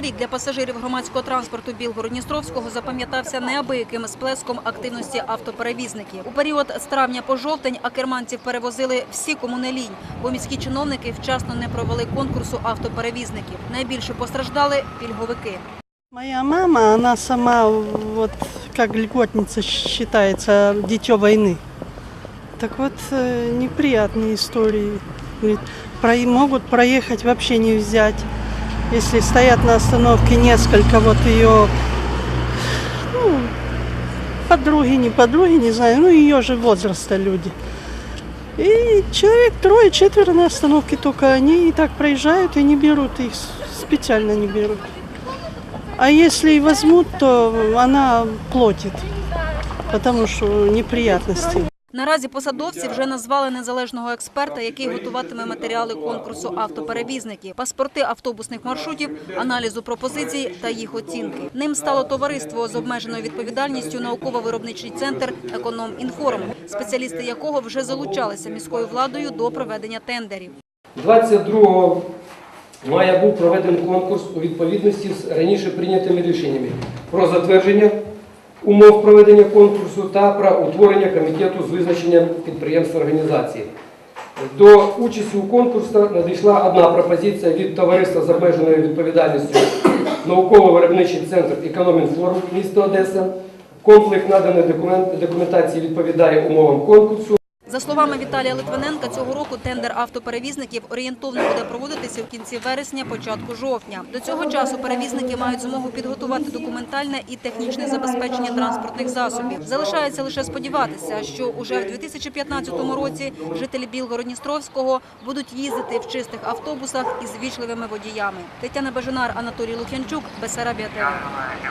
Минулий рік для пасажирів громадського транспорту Білгород-Дністровського запам'ятався неабияким сплеском активності автоперевізників. У період з травня по жовтень акерманців перевозили всі кому не лінь, бо міські чиновники вчасно не провели конкурсу автоперевізників. Найбільше постраждали пільговики. Моя мама, она сама вот как льготница считается дитё войны. Так вот, э, неприятные истории. Говорит, про- могут проехать, вообще не взять. Если стоят на остановке несколько, вот ее ну, подруги, не подруги, не знаю, ну ее же возраста люди. И человек трое, четверо на остановке только они и так проезжают и не берут их, специально не берут. А если и возьмут, то она платит, потому что неприятности. Наразі посадовці вже назвали незалежного експерта, який готуватиме матеріали конкурсу автоперевізників, паспорти автобусних маршрутів, аналізу пропозицій та їх оцінки. Ним стало товариство з обмеженою відповідальністю науково-виробничий центр «Економ-інформ», спеціалісти якого вже залучалися міською владою до проведення тендерів. 22 мая був проведений конкурс у відповідності з раніше прийнятими рішеннями про затвердження умов проведення конкурсу та про утворення комітету з визначення підприємств організації. До участі у конкурсі надійшла одна пропозиція від товариства з обмеженою відповідальністю науково-виробничий центр «Економінформ» міста Одеса. Комплект наданої документації відповідає умовам конкурсу. За словами Віталія Литвиненка, цього року тендер автоперевізників орієнтовно буде проводитися в кінці вересня, початку жовтня. До цього часу перевізники мають змогу підготувати документальне і технічне забезпечення транспортних засобів. Залишається лише сподіватися, що уже в 2015 році жителі Білгород-Дністровського будуть їздити в чистих автобусах із вічливими водіями. Тетяна Бежанар, Анатолій Лук'янчук, Бесарабія ТВ.